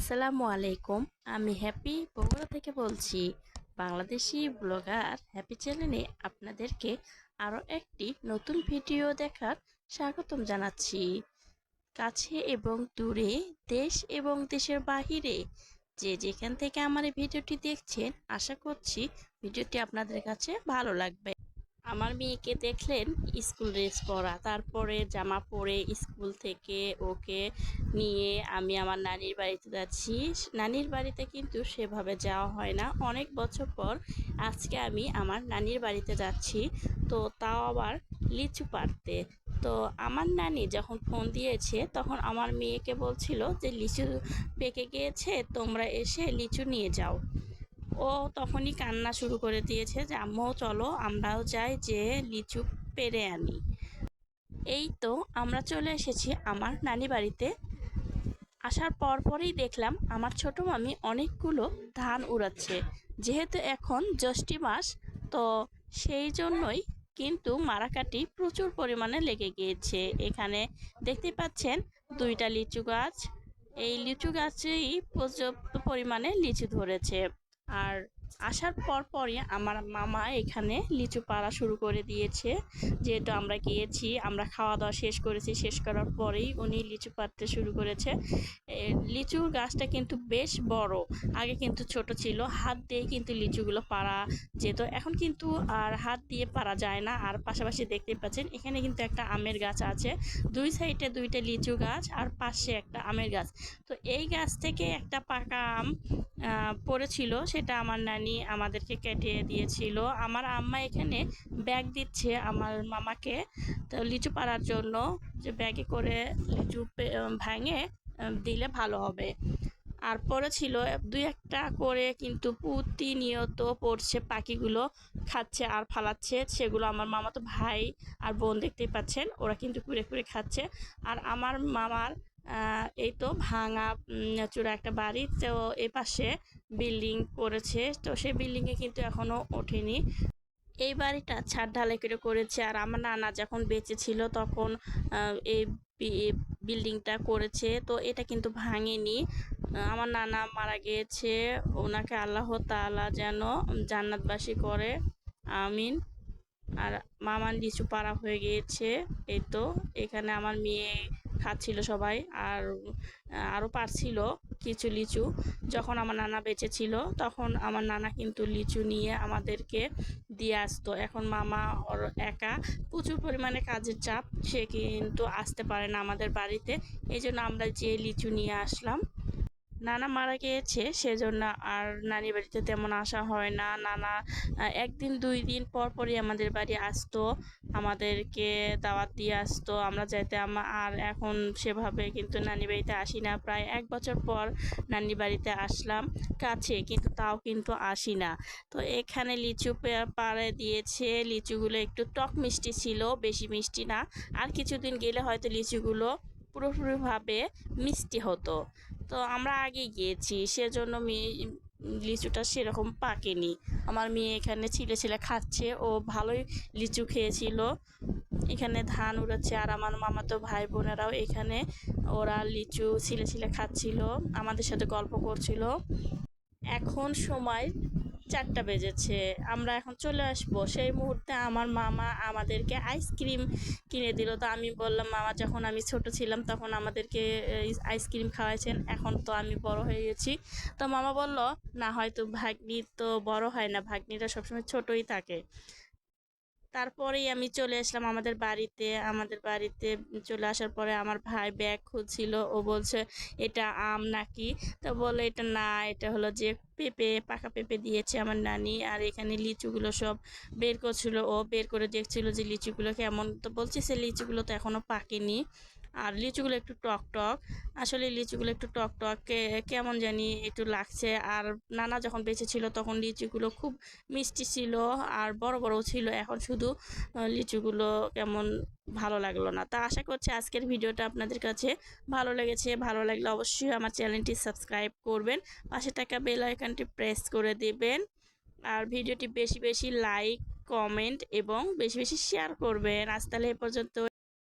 আসসালামু আলাইকুম। আমি হ্যাপি বগুড়া থেকে বলছি, বাংলাদেশি ব্লগার হ্যাপি চ্যানেলে আপনাদেরকে আরও একটি নতুন ভিডিও দেখার স্বাগতম জানাচ্ছি। কাছে এবং দূরে, দেশ এবং দেশের বাহিরে যে যেখান থেকে আমার এই ভিডিওটি দেখছেন, আশা করছি ভিডিওটি আপনাদের কাছে ভালো লাগবে। আমার মেয়েকে দেখলেন স্কুল ড্রেস পরা। তারপরে জামা পরে স্কুল থেকে ওকে নিয়ে আমি আমার নানির বাড়িতে যাচ্ছি। নানির বাড়িতে কিন্তু সেভাবে যাওয়া হয় না। অনেক বছর পর আজকে আমি আমার নানির বাড়িতে যাচ্ছি। তো তাও আবার লিচু পাড়তে। তো আমার নানি যখন ফোন দিয়েছে, তখন আমার মেয়েকে বলছিল যে, লিচু পেকে গিয়েছে, তোমরা এসে লিচু নিয়ে যাও। ও তখনই কান্না শুরু করে দিয়েছে যে, আম্মু, চলো, আমরাও যাই যে লিচু পেরে আনি। এই তো আমরা চলে এসেছি আমার নানি বাড়িতে। আসার পর পরেই দেখলাম আমার ছোট মামি অনেকগুলো ধান উড়াচ্ছে। যেহেতু এখন জ্যৈষ্ঠী মাস, তো সেই জন্যই কিন্তু মারাকাটি প্রচুর পরিমাণে লেগে গিয়েছে। এখানে দেখতে পাচ্ছেন দুইটা লিচু গাছ। এই লিচু গাছেই পর্যাপ্ত পরিমাণে লিচু ধরেছে। আর আসার পর পরই আমার মামা এখানে লিচু পাড়া শুরু করে দিয়েছে। যেহেতু আমরা গিয়েছি, আমরা খাওয়া দাওয়া শেষ করেছি, শেষ করার পরেই উনি লিচু পাড়তে শুরু করেছে। লিচুর গাছটা কিন্তু বেশ বড়। আগে কিন্তু ছোট ছিল, হাত দিয়ে কিন্তু লিচুগুলো পাড়া যেত। এখন কিন্তু আর হাত দিয়ে পারা যায় না। আর পাশাপাশি দেখতে পাচ্ছেন, এখানে কিন্তু একটা আমের গাছ আছে। দুই সাইডে দুইটা লিচু গাছ আর পাশে একটা আমের গাছ। তো এই গাছ থেকে একটা পাকা আম পড়েছিল, সেটা আমার নানি আমাদেরকে কেটে দিয়েছিল। আমার আম্মা এখানে ব্যাগ দিচ্ছে আমার মামাকে তো লিচু পাড়ার জন্য। যে ব্যাগে করে লিচু ভেঙে দিলে ভালো হবে। আর পরে ছিল দুই একটা করে কিন্তু প্রতিনিয়ত পড়ছে পাখিগুলো, খাচ্ছে আর ফালাচ্ছে। সেগুলো আমার মামাতো ভাই আর বোন দেখতেই পাচ্ছেন, ওরা কিন্তু কুড়ে কুড়ে খাচ্ছে। আর আমার মামার এই তো ভাঙা চূড়া একটা বাড়ি। তো এ পাশে বিল্ডিং করেছে তো সেই বিল্ডিংয়ে কিন্তু এখনও ওঠেনি। এই বাড়িটা ছাদ ঢালাই করে করেছে। আর আমার নানা যখন বেঁচে ছিল তখন এই বিল্ডিংটা করেছে। তো এটা কিন্তু ভাঙেনি। আমার নানা মারা গিয়েছে ওনাকে আল্লাহ তাআলা যেন জান্নাতবাসী করে। আমিন। আর মামার লিচু পাড়া হয়ে গিয়েছে। এই তো এখানে আমার মেয়ে খাচ্ছিল সবাই আর আরও পারছিল কিছু লিচু। যখন আমার নানা বেঁচে ছিল, তখন আমার নানা কিন্তু লিচু নিয়ে আমাদেরকে দিয়ে আসতো। এখন মামা ওর একা প্রচুর পরিমাণে কাজের চাপ, সে কিন্তু আসতে পারে না আমাদের বাড়িতে। এই জন্য আমরা যে লিচু নিয়ে আসলাম নানা মারা গিয়েছে, সেজন্য আর নানি বাড়িতে তেমন আসা হয় না। নানা একদিন, দুই দিন পর পরই আমাদের বাড়ি আসতো, আমাদেরকে দাওয়াত দিয়ে আসতো। আমরা যাইতাম আর এখন সেভাবে কিন্তু নানি বাড়িতে আসি না। প্রায় এক বছর পর নানি বাড়িতে আসলাম কাছে, কিন্তু তাও কিন্তু আসি না। তো এখানে লিচু পাড়ে দিয়েছে, লিচুগুলো একটু টক মিষ্টি ছিল, বেশি মিষ্টি না। আর কিছুদিন গেলে হয়তো লিচুগুলো পুরোপুরিভাবে মিষ্টি হতো। তো আমরা আগে গিয়েছি, সেজন্য মেয়ে লিচুটা সেরকম পাকেনি। আমার মেয়ে এখানে ছিলে ছিলে খাচ্ছে, ও ভালোই লিচু খেয়েছিল। এখানে ধান উড়াচ্ছে আর আমার মামাতো ভাই বোনেরাও এখানে, ওরা লিচু ছিলে ছিলে খাচ্ছিল, আমাদের সাথে গল্প করছিল। এখন সময় চারটা বেজেছে, আমরা এখন চলে আসব। সেই মুহূর্তে আমার মামা আমাদেরকে আইসক্রিম কিনে দিল। তো আমি বললাম, মামা, যখন আমি ছোট ছিলাম তখন আমাদেরকে আইসক্রিম খাওয়াইছেন, এখন তো আমি বড় হয়ে গেছি। তো মামা বলল, না, হয়তো ভাগ্নি তো বড় হয় না ভাগ্নিটা সবসময় ছোটই থাকে। তারপরেই আমি চলে আসলাম আমাদের বাড়িতে। আমাদের বাড়িতে চলে আসার পরে আমার ভাই ব্যাগ খুঁজছিল। ও বলছে, এটা আম নাকি? তো বলে এটা না, এটা হলো যে পেঁপে, পাকা পেঁপে দিয়েছে আমার নানি। আর এখানে লিচুগুলো সব বের করছিল। ও বের করে দেখছিল যে লিচুগুলো কেমন। তো বলছে, সে লিচুগুলো তো এখনও পাকেনি। আর লিচুগুলো একটু টক টক। আসলে লিচুগুলো একটু টক টক কেমন জানি একটু লাগছে। আর নানা যখন বেঁচে ছিল তখন লিচুগুলো খুব মিষ্টি ছিল আর বড় বড় ছিল। এখন শুধু লিচুগুলো কেমন ভালো লাগল না। তা আশা করছি আজকের ভিডিওটা আপনাদের কাছে ভালো লেগেছে। ভালো লাগলে অবশ্যই আমার চ্যানেলটি সাবস্ক্রাইব করবেন। পাশে থাকা বেল আইকনটি প্রেস করে দেবেন। আর ভিডিওটি বেশি বেশি লাইক, কমেন্ট এবং বেশি বেশি শেয়ার করবেন। আজ তাহলে এ পর্যন্ত